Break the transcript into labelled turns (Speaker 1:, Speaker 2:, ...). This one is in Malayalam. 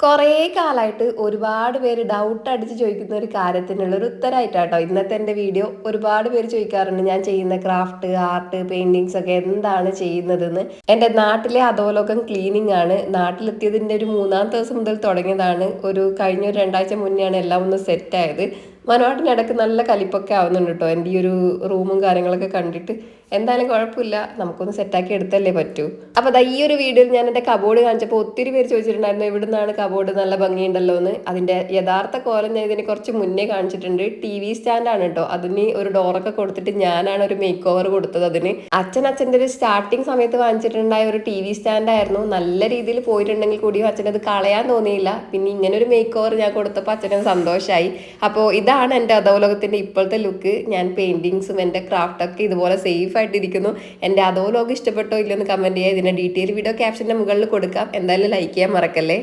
Speaker 1: കുറേ കാലമായിട്ട് ഒരുപാട് പേര് ഡൗട്ട് അടിച്ച് ചോദിക്കുന്ന ഒരു കാര്യത്തിനുള്ള ഒരു ഉത്തരമായിട്ടാട്ടോ ഇന്നത്തെ എന്റെ വീഡിയോ ഒരുപാട് പേര് ചോദിക്കാറുണ്ട് ഞാൻ ചെയ്യുന്ന ക്രാഫ്റ്റ് ആർട്ട് പെയിന്റിങ്സ് ഒക്കെ എന്താണ് ചെയ്യുന്നതെന്ന്. എന്റെ നാട്ടിലെ അധോലോകം ക്ലീനിങ് ആണ്. നാട്ടിലെത്തിയതിന്റെ ഒരു മൂന്നാം ദിവസം മുതൽ തുടങ്ങിയതാണ്. ഒരു കഴിഞ്ഞ ഒരു രണ്ടാഴ്ച മുന്നെയാണ് എല്ലാം ഒന്ന് സെറ്റായത് മനോട്ടിന് ഇടയ്ക്ക് നല്ല കലിപ്പൊക്കെ ആവുന്നുണ്ട് കേട്ടോ എന്റെ ഈ ഒരു റൂമും കാര്യങ്ങളൊക്കെ കണ്ടിട്ട് എന്തായാലും കുഴപ്പമില്ല. നമുക്കൊന്ന് സെറ്റാക്കി എടുത്തല്ലേ പറ്റൂ. അപ്പോൾ അതാ ഈ ഒരു വീഡിയോയിൽ ഞാൻ എന്റെ കബോർഡ് കാണിച്ചപ്പോൾ ഒത്തിരി പേര് ചോദിച്ചിട്ടുണ്ടായിരുന്നു എവിടുന്നാണ് കബോർഡ് നല്ല ഭംഗിയുണ്ടല്ലോ എന്ന് അതിന്റെ യഥാർത്ഥ കോലം ഞാൻ ഇതിന് കുറച്ച് മുന്നേ കാണിച്ചിട്ടുണ്ട്. ടി വി സ്റ്റാൻഡാണ് കേട്ടോ അതിന് ഒരു ഡോറൊക്കെ കൊടുത്തിട്ട് ഞാനാണ് ഒരു മേക്ക് ഓവർ കൊടുത്തത് അതിന്. അച്ഛൻ അച്ഛന്റെ ഒരു സ്റ്റാർട്ടിങ് സമയത്ത് വാങ്ങിച്ചിട്ടുണ്ടായ ഒരു ടി വി സ്റ്റാൻഡായിരുന്നു നല്ല രീതിയിൽ പോയിട്ടുണ്ടെങ്കിൽ കൂടിയും അച്ഛനത് കളയാൻ തോന്നിയില്ല. പിന്നെ ഇങ്ങനെ ഒരു മേക്ക് ഓവർ ഞാൻ കൊടുത്തപ്പോൾ അച്ഛനത് സന്തോഷമായി അപ്പോൾ ഇതാണ് എന്റെ അധോലോകത്തിന്റെ ഇപ്പോഴത്തെ ലുക്ക്. ഞാൻ പെയിന്റിങ്സും എന്റെ ക്രാഫ്റ്റൊക്കെ ഇതുപോലെ സേഫ് ആയിട്ടിരിക്കുന്നു എന്റെ അധോലോകം ഇഷ്ടപ്പെട്ടോ ഇല്ലെന്ന് കമന്റ് ചെയ്യുക ഇതിന്റെ ഡീറ്റെയിൽ വീഡിയോ ക്യാപ്ഷന്റെ മുകളിൽ കൊടുക്കാം. എന്തായാലും ലൈക്ക് ചെയ്യാൻ മറക്കല്ലേ?